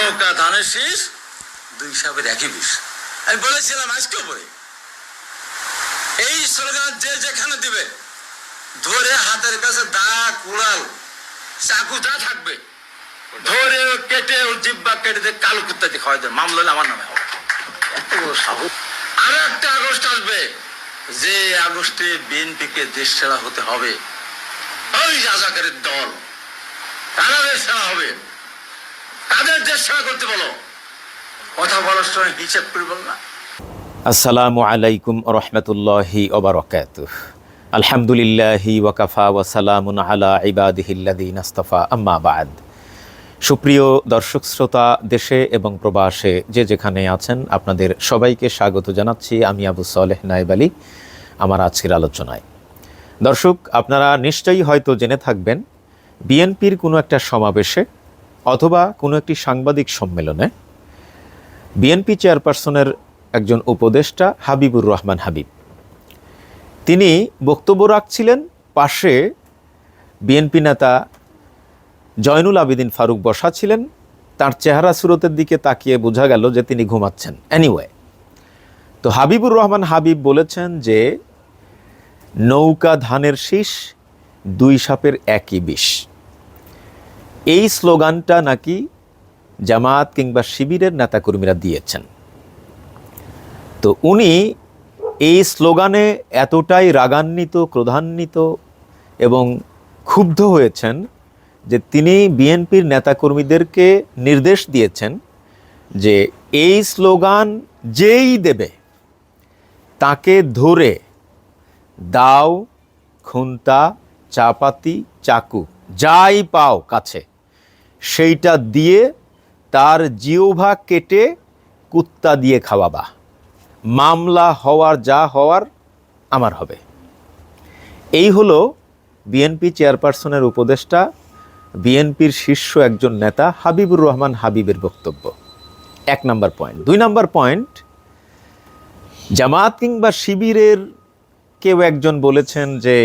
নৌকা ধানের শীষ, দুই সাপের একই বিষ। আমি বলেছিলাম আজকেও বলি এই স্লোগান যে যেখানে দিবে, ধরে হাতের কাছে দা, কুড়াল, চাকু যা থাকবে, ধরে কেটে ও জিব্বা কেটে দিয়ে কালো কুত্তা দিয়ে খাওয়াই দেবে। মামলা আমার নামে আরও একটা আগস্ট আসবে, যে আগস্টে বিএনপিকে দেশ সেরা হতে হবে। ওই রাজাকারের দল তারা দেশ সেরা হবে। তাদের দেশ সেরা করতে বলো। কথা বলার সময় হিসেব করে বল না। আসসালামু আলাইকুম রহমতুল্লাহি ওবরকাত আলহামদুলিল্লাহি ওয়াকাফা ওয়াসালামুন আলা ইবাদিহিল্লাদিন আস্তফা। আম্মা বাদ। সুপ্রিয় দর্শক শ্রোতা, দেশে এবং প্রবাসে যে যেখানে আছেন, আপনাদের সবাইকে স্বাগত জানাচ্ছি। আমি আবু সালেহ নায়েব আলী, আমার আজকের আলোচনায়। দর্শক, আপনারা নিশ্চয়ই হয়তো জেনে থাকবেন, বিএনপির কোনো একটা সমাবেশে অথবা কোনো একটি সাংবাদিক সম্মেলনে বিএনপি চেয়ারপারসনের একজন উপদেষ্টা হাবিবুর রহমান হাবিব। তিনি বক্তব্য রাখছিলেন পাশে বিএনপি নেতা জয়নুল আবেদিন ফারুক বসা ছিলেন। তার চেহারা সুরতের দিকে তাকিয়ে বোঝা গেল যে তিনি ঘুমাচ্ছেন। এনিওয়ে তো হাবিবুর রহমান হাবিব বলেছেন যে, নৌকা ধানের শীষ দুই সাপের একই বিষ। এই স্লোগানটা নাকি জামাত কিংবা শিবিরের নেতাকর্মীরা দিয়েছেন। তো উনি এই স্লোগানে এতটাই রাগান্বিত, ক্রোধান্বিত এবং ক্ষুব্ধ হয়েছেন যে তিনি বিএনপির নেতাকর্মীদেরকে নির্দেশ দিয়েছেন যে এই স্লোগান যেই দেবে, তাকে ধরে দাও, খুন্তা, চাপাতি, চাকু, যাই পাও কাছে। সেইটা দিয়ে তার জিওভা কেটে কুত্তা দিয়ে খাওয়াবা। মামলা হওয়ার যা হওয়ার আমার হবে। এই হলো বিএনপি চেয়ারপারসনের উপদেষ্টা, বিএনপির শীর্ষ একজন নেতা হাবিবুর রহমান হাবিবের বক্তব্য। এক নম্বর পয়েন্ট। দুই নাম্বার পয়েন্ট, জামাত কিংবা শিবিরের কেউ একজন বলেছেন যে,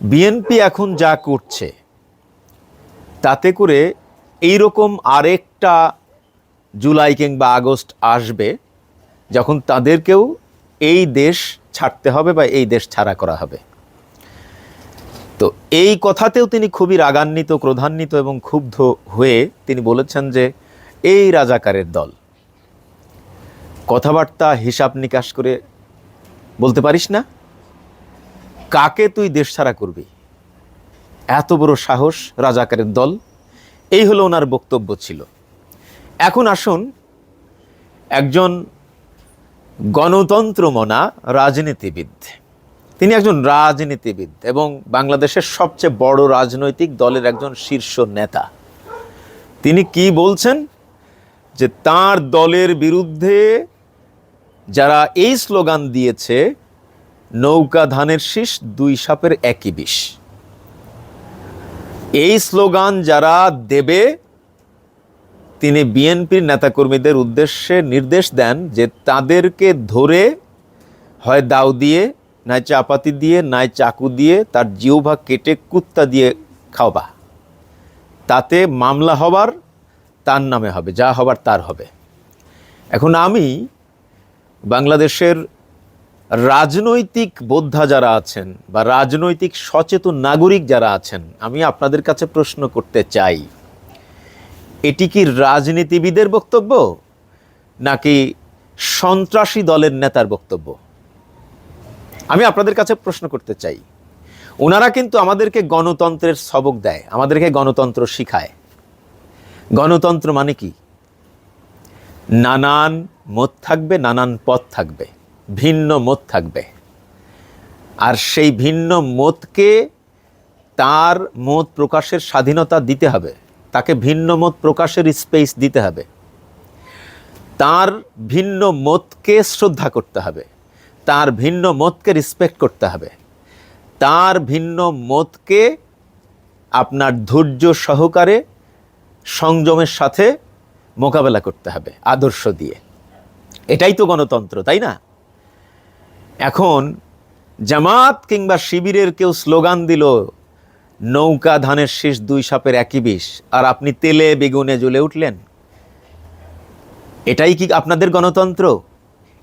বিএনপি এখন যা করছে তাতে করে এই রকম আরেকটা জুলাই কিংবা আগস্ট আসবে যখন তাদেরকেও এই দেশ ছাড়তে হবে বা এই দেশ ছাড়া করা হবে। তো এই কথাতেও তিনি খুবই রাগান্বিত, ক্রোধান্বিত এবং ক্ষুব্ধ হয়ে তিনি বলেছেন যে, এই রাজাকারের দল, কথাবার্তা, হিসাব নিকাশ করে বলতে পারিস না? কাকে তুই দেশ ছাড়া করবি? এত বড় সাহস রাজাকারের দল। এই হলো ওনার বক্তব্য ছিল। এখন আসুন একজন গণতন্ত্রমনা রাজনীতিবিদ। তিনি একজন রাজনীতিবিদ এবং বাংলাদেশের সবচেয়ে বড় রাজনৈতিক দলের একজন শীর্ষ নেতা। তিনি কি বলছেন? যে তার দলের বিরুদ্ধে যারা এই স্লোগান দিয়েছে, নৌকা ধানের শীষ দুই সাপের একই বিষ। এই স্লোগান যারা দেবে, তিনি বিএনপির নেতাকর্মীদের উদ্দেশ্যে নির্দেশ দেন যে তাদেরকে ধরে হয় দাও দিয়ে, নাই চাপাতি দিয়ে, নাই চাকু দিয়ে, তার জিওভা কেটে কুত্তা দিয়ে খাওয়া তাতে মামলা হবার তার নামে হবে, যা হবার তার হবে। এখন আমি বাংলাদেশের রাজনৈতিক বোদ্ধা যারা আছেন বা রাজনৈতিক সচেতন নাগরিক যারা আছেন, আমি আপনাদের কাছে প্রশ্ন করতে চাই। এটি কি রাজনীতিবিদের বক্তব্য, নাকি সন্ত্রাসী দলের নেতার বক্তব্য? আমি আপনাদের কাছে প্রশ্ন করতে চাই। ওনারা কিন্তু আমাদেরকে গণতন্ত্রের সবক দেয়, আমাদেরকে গণতন্ত্র শিখায়। গণতন্ত্র মানে কি? নানান মত থাকবে, নানান পথ থাকবে। ভিন্ন মত থাকবে। আর সেই ভিন্ন মতকে তার মত প্রকাশের স্বাধীনতা দিতে হবে। তাকে ভিন্ন মত প্রকাশের স্পেস দিতে হবে। তার ভিন্ন মতকে শ্রদ্ধা করতে হবে। তার ভিন্ন মতকে রেসপেক্ট করতে হবে। তার ভিন্ন মতকে আপনার ধৈর্য সহকারে সংযমের সাথে মোকাবেলা করতে হবে, আদর্শ দিয়ে। এটাই তো গণতন্ত্র, তাই না? এখন জামাত কিংবা শিবিরের কেউ স্লোগান দিল, নৌকা ধানের শেষ দুই সাপের একই বিষ। আর আপনি তেলে বেগুনে জ্বলে উঠলেন। এটাই কি আপনাদের গণতন্ত্র?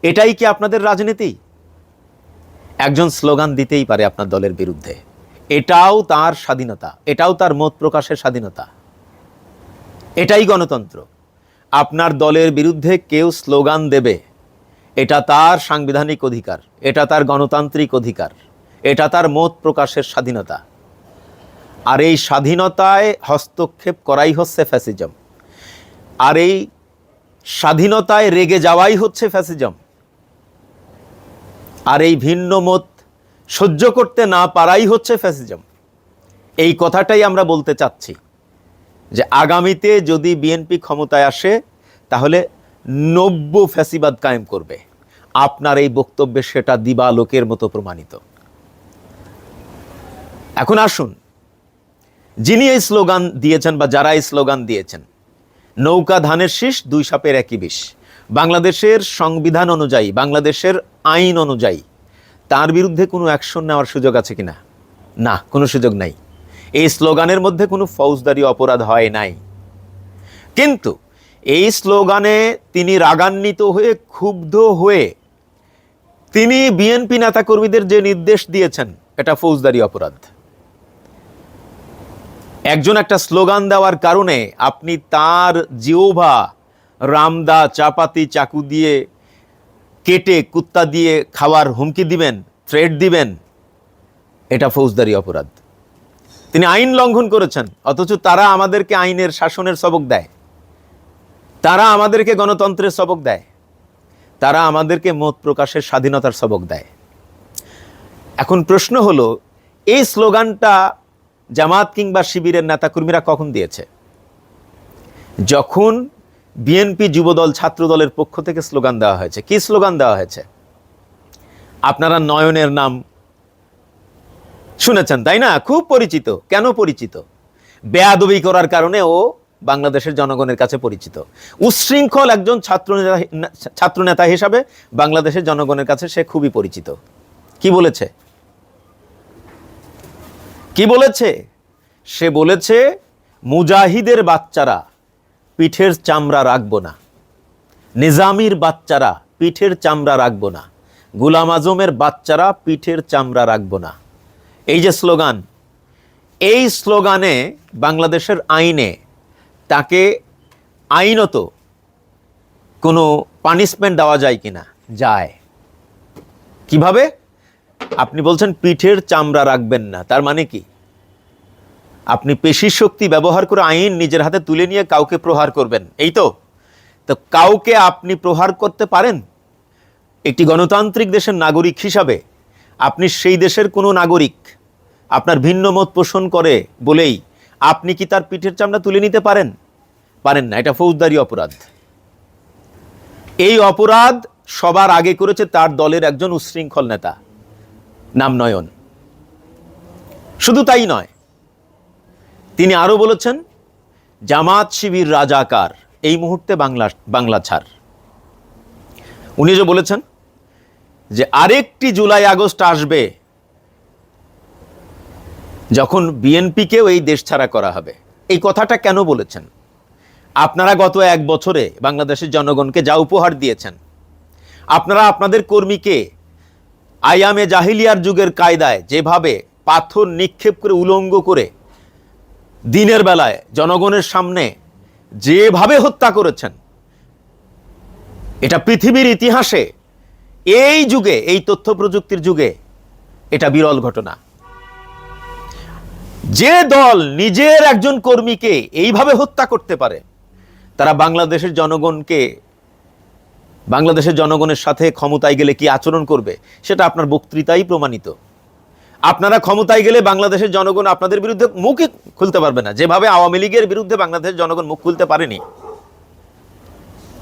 এটাই কি আপনাদের রাজনীতি? একজন স্লোগান দিতেই পারে আপনার দলের বিরুদ্ধে। এটাও তার স্বাধীনতা, এটাও তার মত প্রকাশের স্বাধীনতা। এটাই গণতন্ত্র। আপনার দলের বিরুদ্ধে কেউ স্লোগান দেবে এটা তার সাংবিধানিক অধিকার, এটা তার গণতান্ত্রিক অধিকার, এটা তার মত প্রকাশের স্বাধীনতা। আর এই স্বাধীনতায় হস্তক্ষেপ করাই হচ্ছে ফ্যাসিজম। আর এই স্বাধীনতায় রেগে যাওয়াই হচ্ছে ফ্যাসিজম। আর এই ভিন্ন মত সহ্য করতে না পারাই হচ্ছে ফ্যাসিজম। এই কথাটাই আমরা বলতে চাচ্ছি যে আগামীতে যদি বিএনপি ক্ষমতায় আসে, তাহলে নব্য ফ্যাসিবাদ কায়েম করবে। আপনার এই বক্তব্যে সেটা দিবালোকের মতো প্রমাণিত। এখন আসুন, যিনি এই স্লোগান দিয়েছেন বা যারা এই স্লোগান দিয়েছেন, নৌকা ধানের শীষ, দুই সাপের একই বিষ। বাংলাদেশের সংবিধান অনুযায়ী, বাংলাদেশের আইন অনুযায়ী, তার বিরুদ্ধে কোনো অ্যাকশন নেওয়ার সুযোগ আছে কিনা? না, কোনো সুযোগ নাই। এই স্লোগানের মধ্যে কোনো ফৌজদারি অপরাধ হয় নাই। কিন্তু এই স্লোগানে তিনি রাগান্বিত হয়ে, ক্ষুব্ধ হয়ে তিনি বিএনপি নেতাকর্মীদের যে নির্দেশ দিয়েছেন, এটা ফৌজদারি অপরাধ। একজন একটা স্লোগান দেওয়ার কারণে আপনি তার জিওভা রামদা, চাপাতি, চাকু দিয়ে কেটে কুত্তা দিয়ে খাওয়ার হুমকি দিবেন থ্রেড দিবেন, এটা ফৌজদারি অপরাধ। তিনি আইন লঙ্ঘন করেছেন, অথচ তারা আমাদেরকে আইনের শাসনের সবক দেয়। তারা আমাদেরকে গণতন্ত্রের সবক দেয়। তারা আমাদেরকে মত প্রকাশের স্বাধীনতার সবক দেয়। এখন প্রশ্ন হলো, এই স্লোগানটা জামাত কিংবা শিবিরের নেতাকর্মীরা কখন দিয়েছে? যখন বিএনপি যুবদল ছাত্রদলের পক্ষ থেকে স্লোগান দেওয়া হয়েছে। কি স্লোগান দেওয়া হয়েছে? আপনারা নয়নের নাম শুনেছেন, তাই না? খুব পরিচিত। কেন পরিচিত? বেয়াদবি করার কারণে ও বাংলাদেশের জনগণের কাছে পরিচিত। উচ্ছৃঙ্খল একজন ছাত্র ছাত্রনেতা হিসাবে বাংলাদেশের জনগণের কাছে সে খুবই পরিচিত। কি বলেছে? কি বলেছে? সে বলেছে, মুজাহিদের বাচ্চারা পিঠের চামড়া রাখব না। নিজামির বাচ্চারা পিঠের চামড়া রাখব না। গুলাম আজমের বাচ্চারা পিঠের চামড়া রাখব না। এই যে স্লোগান, এই স্লোগানে বাংলাদেশের আইনে তাকে আইনত কোনো পানিশমেন্ট দেওয়া যায় কিনা? যায়। কীভাবে? আপনি বলছেন পিঠের চামড়া রাখবেন না, তার মানে কি? আপনি পেশি শক্তি ব্যবহার করে আইন নিজের হাতে তুলে নিয়ে কাউকে প্রহার করবেন, এই তো? তো কাউকে আপনি প্রহার করতে পারেন? একটি গণতান্ত্রিক দেশের নাগরিক হিসাবে আপনি সেই দেশের কোনো নাগরিক আপনার ভিন্ন মত পোষণ করে বলেই আপনি কি তার পিঠের চামড়া তুলে নিতে পারেন? পারেন না, এটা ফৌজদারি অপরাধ। এই অপরাধ সবার আগে করেছে তার দলের একজন উচ্ছৃঙ্খল নেতা। নাম নয়ন। শুধু তাই নয়, তিনি আরও বলেছেন, জামাত শিবির রাজাকার, এই মুহূর্তে বাংলা বাংলা ছাড়। উনি যে বলেছেন যে আরেকটি জুলাই আগস্ট আসবে যখন বিএনপিকেও এই দেশ ছাড়া করা হবে। এই কথাটা কেন বলেছেন? আপনারা গত এক বছরে বাংলাদেশের জনগণকে যা উপহার দিয়েছেন, আপনারা আপনাদের কর্মীকে আয়ামে জাহিলিয়ার যুগের কায়দায় যেভাবে পাথর নিক্ষেপ করে উলঙ্গ করে দিনের বেলায় জনগণের সামনে যেভাবে হত্যা করেছেন, এটা পৃথিবীর ইতিহাসে এই যুগে, এই তথ্য প্রযুক্তির যুগে এটা বিরল ঘটনা। যে দল নিজের একজন কর্মীকে এইভাবে হত্যা করতে পারে, তারা বাংলাদেশের জনগণকে, বাংলাদেশের জনগণের সাথে ক্ষমতায় গেলে কি আচরণ করবে, সেটা আপনার বক্তৃতাই প্রমাণিত। আপনারা ক্ষমতায় গেলে বাংলাদেশের জনগণ আপনাদের বিরুদ্ধে মুখই খুলতে পারবে না। যেভাবে আওয়ামী লীগের বিরুদ্ধে বাংলাদেশের জনগণ মুখ খুলতে পারেনি,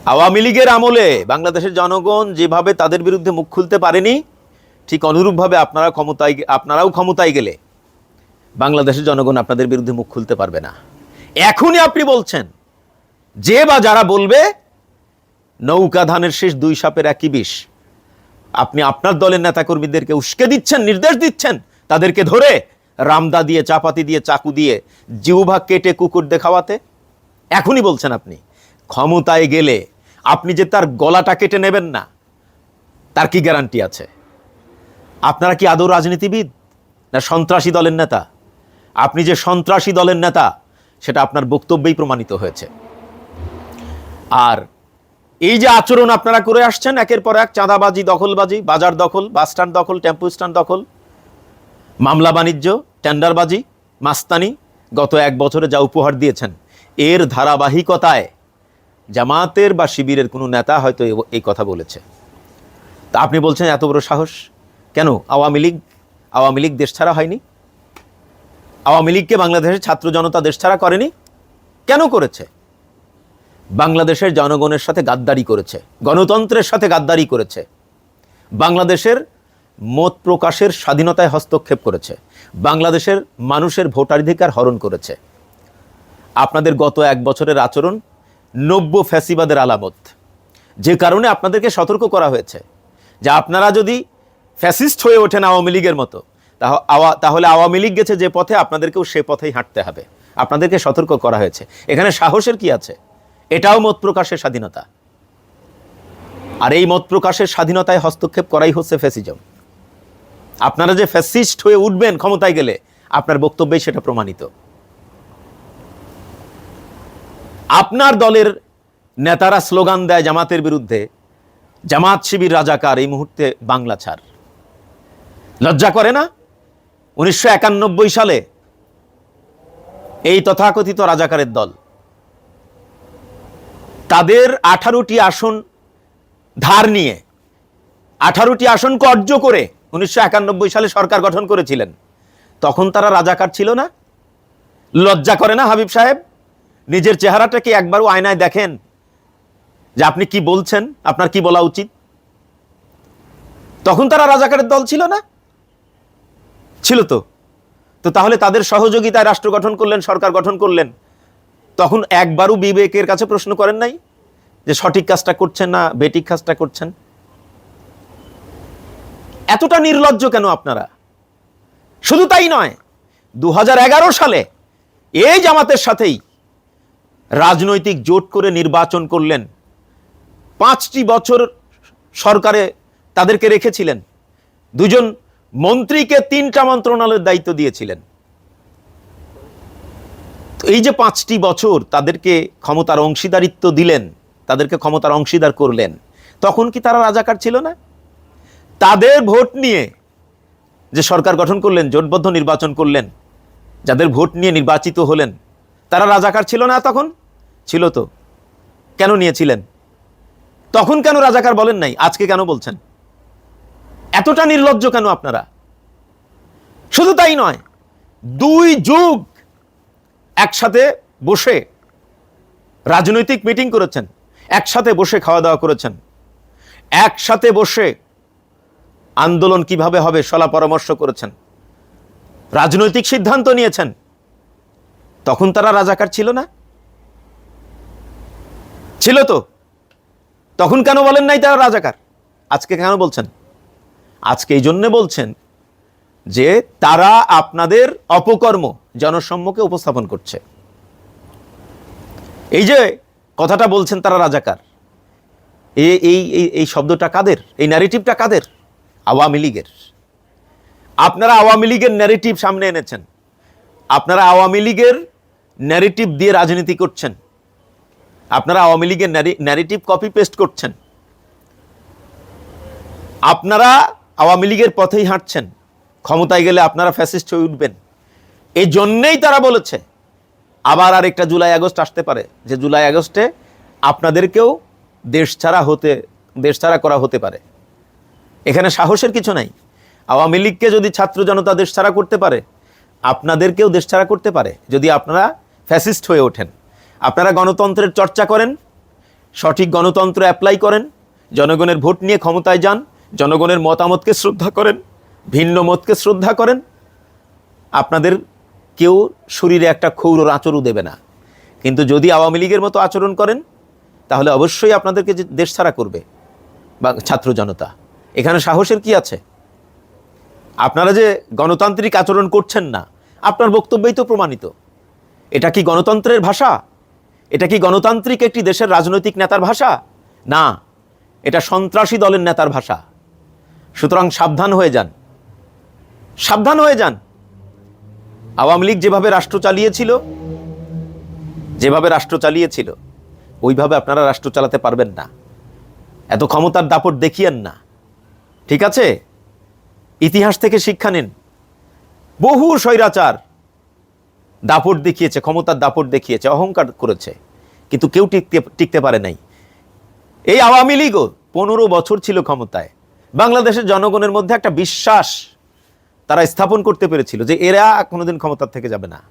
আওয়ামী লীগের আমলে বাংলাদেশের জনগণ যেভাবে তাদের বিরুদ্ধে মুখ খুলতে পারেনি, ঠিক অনুরূপভাবে আপনারা ক্ষমতায়, আপনারাও ক্ষমতায় গেলে বাংলাদেশের জনগণ আপনাদের বিরুদ্ধে মুখ খুলতে পারবে না। এখনই আপনি বলছেন, যে বা যারা বলবে, নৌকা ধানের শেষ দুই সাপের একই বিষ। আপনি আপনার দলের নেতাকর্মীদেরকে উস্কে দিচ্ছেন, নির্দেশ দিচ্ছেন, তাদেরকে ধরে রামদা দিয়ে, চাপাতি দিয়ে, চাকু দিয়ে জিউভা কেটে কুকুর দেখাওয়াতে। এখনই বলছেন আপনি, ক্ষমতায় গেলে আপনি যে তার গলাটা কেটে নেবেন না, তার কি গ্যারান্টি আছে? আপনারা কি আদৌ রাজনীতিবিদ না সন্ত্রাসী দলের নেতা? আপনি যে সন্ত্রাসী দলের নেতা, সেটা আপনার বক্তব্যেই প্রমাণিত হয়েছে। আর এই যে আচরণ আপনারা করে আসছেন, একের পর এক চাঁদাবাজি, দখলবাজি, বাজার দখল, বাস স্ট্যান্ড দখল, টেম্পু স্ট্যান্ড দখল, মামলা বাণিজ্য, টেন্ডারবাজি, মাস্তানি গত এক বছরে যা উপহার দিয়েছেন, এর ধারাবাহিকতায় জামাতের বা শিবিরের কোনো নেতা হয়তো এই কথা বলেছে। তা আপনি বলছেন এত বড় সাহস? কেন? আওয়ামী লীগ আওয়ামী লীগ দেশ ছাড়া হয়নি? আওয়ামী লীগকে বাংলাদেশের ছাত্র জনতা দেশ ছাড়া করেনি? কেন করেছে? বাংলাদেশের জনগণের সাথে গাদ্দারি করেছে, গণতন্ত্রের সাথে গাদ্দারি করেছে, বাংলাদেশের মত প্রকাশের স্বাধীনতায় হস্তক্ষেপ করেছে, বাংলাদেশের মানুষের ভোটাধিকার হরণ করেছে। আপনাদের গত এক বছরের আচরণ নব্য ফ্যাসিবাদের আলামত, যে কারণে আপনাদেরকে সতর্ক করা হয়েছে যে আপনারা যদি ফ্যাসিস্ট হয়ে ওঠেন আওয়ামী লীগের মতো তাহলে আওয়ামী লীগ গেছে যে পথে, আপনাদেরকেও সে পথেই হাঁটতে হবে। আপনাদেরকে সতর্ক করা হয়েছে। এখানে সাহসের কি আছে? এটাও মত প্রকাশের স্বাধীনতা। আর এই মত প্রকাশের স্বাধীনতায় হস্তক্ষেপ করাই হচ্ছে ফ্যাসিজম। আপনারা যে ফ্যাসিস্ট হয়ে উঠবেন ক্ষমতায় গেলে, আপনার বক্তব্যেই সেটা প্রমাণিত। আপনার দলের নেতারা স্লোগান দেয় জামাতের বিরুদ্ধে, জামাত শিবির রাজাকার, এই মুহূর্তে বাংলা ছাড়। লজ্জা করে না? উনিশশো একানব্বই সালে এই তথাকথিত রাজাকারের দল। তাদের আঠারোটি আসন ধার নিয়ে, আঠারোটি আসন কর্য করে উনিশশো একানব্বই সালে সরকার গঠন করেছিলেন। তখন তারা রাজাকার ছিল না। লজ্জা করে না হাবিব সাহেব? নিজের চেহারাটাকে একবারও আয়নায় দেখেন যে আপনি কি বলছেন, আপনার কি বলা উচিত? তখন তারা রাজাকারের দল ছিল না। ছিল তো? তো তাহলে তাদের সহযোগিতায় রাষ্ট্র গঠন করলেন, সরকার গঠন করলেন, তখন একবারও বিবেকের কাছে প্রশ্ন করেন নাই যে সঠিক কাজটা করছেন না বেটিক কাজটা করছেন? এতটা নির্লজ্জ কেন আপনারা? শুধু তাই নয় দু সালে এই জামাতের সাথেই রাজনৈতিক জোট করে নির্বাচন করলেন। পাঁচটি বছর সরকারে তাদেরকে রেখেছিলেন। দুজন মন্ত্রীকে তিনটা মন্ত্রণালয়ের দায়িত্ব দিয়েছিলেন। এই যে পাঁচটি বছর তাদেরকে ক্ষমতার অংশীদারিত্ব দিলেন, তাদেরকে ক্ষমতার অংশীদার করলেন, তখন কি তারা রাজাকার ছিল না? তাদের ভোট নিয়ে যে সরকার গঠন করলেন, জোটবদ্ধ নির্বাচন করলেন, যাদের ভোট নিয়ে নির্বাচিত হলেন, তারা রাজাকার ছিল না তখন? ছিল তো। কেন নিয়েছিলেন? তখন কেন রাজাকার বলেন নাই? আজকে কেন বলছেন? এতটা নির্লজ্জ কেন আপনারা? শুধু তাই নয়, দুই যুগ একসাথে বসে রাজনৈতিক মিটিং করেছেন, একসাথে বসে খাওয়া দাওয়া করেছেন, একসাথে বসে আন্দোলন কীভাবে হবে সলা পরামর্শ করেছেন, রাজনৈতিক সিদ্ধান্ত নিয়েছেন, তখন তারা রাজাকার ছিল না? ছিল তো? তখন কেন বলেন নাই তারা রাজাকার? আজকে কেন বলছেন? আজকে এই জন্যে বলছেন যে তারা আপনাদের অপকর্ম জনসম্মুখে উপস্থাপন করছে। এই যে কথাটা বলছেন তারা রাজাকার এই এই, এই- শব্দটা কাদের? এই ন্যারেটিভটা কাদের? আওয়ামী লীগের। আপনারা আওয়ামী লীগের ন্যারেটিভ সামনে এনেছেন। আপনারা আওয়ামী লীগের ন্যারেটিভ দিয়ে রাজনীতি করছেন। আপনারা আওয়ামী লীগের ন্যারেটিভ কপি পেস্ট করছেন। আপনারা আওয়ামী লীগের পথেই হাঁটছেন। ক্ষমতায় গেলে আপনারা ফ্যাসিস্ট হয়ে উঠবেন। এই জন্যেই তারা বলেছে, আবার আরেকটা জুলাই আগস্ট আসতে পারে। যে জুলাই আগস্টে আপনাদেরকেও দেশ ছাড়া হতে, দেশ ছাড়া করা হতে পারে। এখানে সাহসের কিছু নাই। আওয়ামী লীগকে যদি ছাত্র জনতা দেশ ছাড়া করতে পারে, আপনাদেরকেও দেশ ছাড়া করতে পারে, যদি আপনারা ফ্যাসিস্ট হয়ে ওঠেন। আপনারা গণতন্ত্রের চর্চা করেন, সঠিক গণতন্ত্র অ্যাপ্লাই করেন, জনগণের ভোট নিয়ে ক্ষমতায় যান জনগণের মতামতকে শ্রদ্ধা করেন, ভিন্ন মতকে শ্রদ্ধা করেন। আপনাদের কেউ শরীরে একটা ক্ষৌর আচরও দেবে না। কিন্তু যদি আওয়ামী লীগের মতো আচরণ করেন, তাহলে অবশ্যই আপনাদেরকে যে দেশ ছাড়া করবে বা ছাত্র জনতা। এখানে সাহসের কি আছে? আপনারা যে গণতান্ত্রিক আচরণ করছেন না, আপনার বক্তব্যই তো প্রমাণিত। এটা কি গণতন্ত্রের ভাষা? এটা কি গণতান্ত্রিক একটি দেশের রাজনৈতিক নেতার ভাষা? না, এটা সন্ত্রাসী দলের নেতার ভাষা। সুতরাং সাবধান হয়ে যান। সাবধান হয়ে যান। আওয়ামী লীগ যেভাবে রাষ্ট্র চালিয়েছিল, যেভাবে রাষ্ট্র চালিয়েছিল, ওইভাবে আপনারা রাষ্ট্র চালাতে পারবেন না। এত ক্ষমতার দাপট দেখিয়েন না। ঠিক আছে? ইতিহাস থেকে শিক্ষা নিন। বহু স্বৈরাচার দাপট দেখিয়েছে, ক্ষমতার দাপট দেখিয়েছে, অহংকার করেছে, কিন্তু কেউ টিকতে টিকতে পারে নাই। এই আওয়ামী লীগও পনেরো বছর ছিল ক্ষমতায়। বাংলাদেশের জনগণের মধ্যে একটা বিশ্বাস তারা স্থাপন করতে পেরেছিল যে এরা কোনোদিন ক্ষমতার থেকে যাবে না।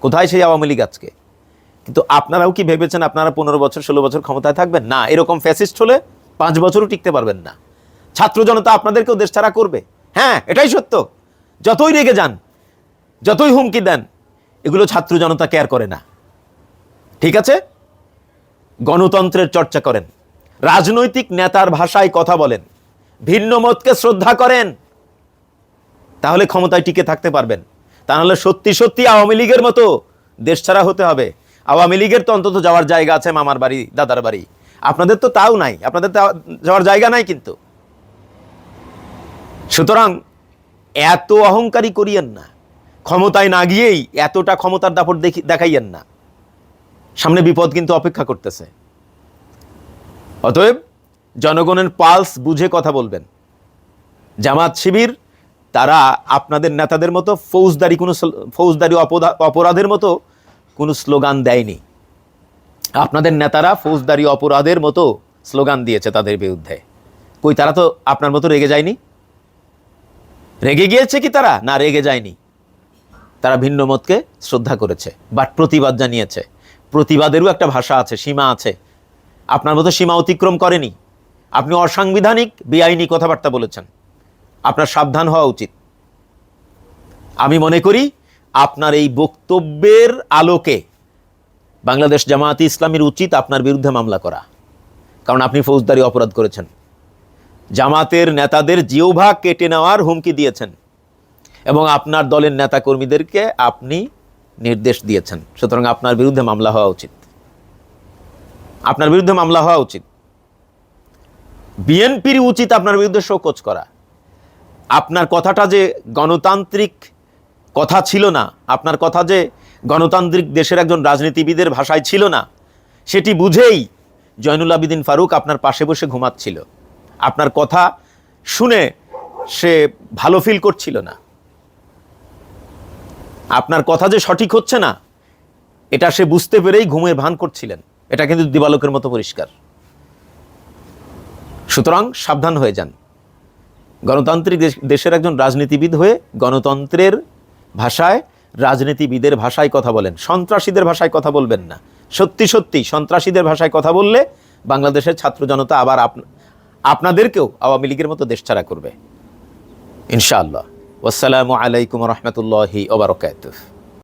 কোথায় সেই আওয়ামী লীগ আজকে? কিন্তু আপনারাও কি ভেবেছেন আপনারা পনেরো বছর, ষোলো বছর ক্ষমতায় থাকবেন? না, এরকম ফ্যাসিস্ট হলে পাঁচ বছরও টিকতে পারবেন না। ছাত্র জনতা আপনাদেরকেও দেশ ছাড়া করবে। হ্যাঁ এটাই সত্য। যতই রেগে যান, যতই হুমকি দেন, এগুলো ছাত্র জনতা কেয়ার করে না। ঠিক আছে? গণতন্ত্রের চর্চা করেন। রাজনৈতিক নেতার ভাষায় কথা বলেন। ভিন্ন মতকে শ্রদ্ধা করেন, তাহলে ক্ষমতায় টিকে থাকতে পারবেন। তা নাহলে সত্যি সত্যি আওয়ামী লীগের মতো দেশ ছাড়া হতে হবে। আওয়ামী লীগের তো অন্তত যাওয়ার জায়গা আছে মামার বাড়ি, দাদার বাড়ি। আপনাদের তো তাও নাই, আপনাদের যাওয়ার জায়গা নাই কিন্তু। সুতরাং এত অহংকারী করিয়েন না। ক্ষমতায় না গিয়েই এতটা ক্ষমতার দাপট দেখি দেখাইয়েন না। সামনে বিপদ কিন্তু অপেক্ষা করতেছে। অতএব জনগণের পালস বুঝে কথা বলবেন। জামাত শিবির, তারা আপনাদের নেতাদের মতো ফৌজদারি কোনো ফৌজদারি অপরাধের মতো কোনো স্লোগান দেয়নি। আপনাদের নেতারা ফৌজদারি অপরাধের মতো স্লোগান দিয়েছে তাদের বিরুদ্ধে। কই, তারা তো আপনার মতো রেগে যায়নি? রেগে গিয়েছে কি তারা? না, রেগে যায়নি। তারা ভিন্ন মতকে শ্রদ্ধা করেছে, বাট প্রতিবাদ জানিয়েছে। প্রতিবাদেরও একটা ভাষা আছে, সীমা আছে। আপনার মতো সীমা অতিক্রম করেনি। আপনি অসাংবিধানিক, বেআইনি কথাবার্তা বলেছেন। আপনার সাবধান হওয়া উচিত। আমি মনে করি আপনার এই বক্তব্যের আলোকে বাংলাদেশ জামায়াতে ইসলামীর উচিত আপনার বিরুদ্ধে মামলা করা। কারণ আপনি ফৌজদারি অপরাধ করেছেন। জামাতের নেতাদের জিওভা কেটে নেওয়ার হুমকি দিয়েছেন। এবং আপনার দলের নেতাকর্মীদেরকে আপনি নির্দেশ দিয়েছেন। সুতরাং আপনার বিরুদ্ধে মামলা হওয়া উচিত। আপনার বিরুদ্ধে মামলা হওয়া উচিত। বিএনপির উচিত আপনার বিরুদ্ধে শোকজ করা। আপনার কথাটা যে গণতান্ত্রিক কথা ছিল না, আপনার কথা যে গণতান্ত্রিক দেশের একজন রাজনীতিবিদের ভাষায় ছিল না, সেটি বুঝেই জয়নুল আবিদিন ফারুক আপনার পাশে বসে ঘুমাচ্ছিল। আপনার কথা শুনে সে ভালো ফিল করছিল না। আপনার কথা যে সঠিক হচ্ছে না, এটা সে বুঝতে পেরেই ঘুমের ভান করছিলেন। এটা কিন্তু দিবালোকের মতো পরিষ্কার। সুতরাং সাবধান হয়ে যান। গণতান্ত্রিক দেশ- দেশের একজন রাজনীতিবিদ হয়ে গণতন্ত্রের ভাষায়, রাজনীতিবিদের ভাষায় কথা বলেন। সন্ত্রাসীদের ভাষায় কথা বলবেন না। সত্যি সত্যি, সন্ত্রাসীদের ভাষায় কথা বললে বাংলাদেশের ছাত্র জনতা আবার আপ- আপনাদেরকেও আওয়ামী লীগের মতো দেশ ছাড়া করবে। ইনশাআল্লাহ। আসসালামু আলাইকুম রহমতুল্লাহি ওবরকাত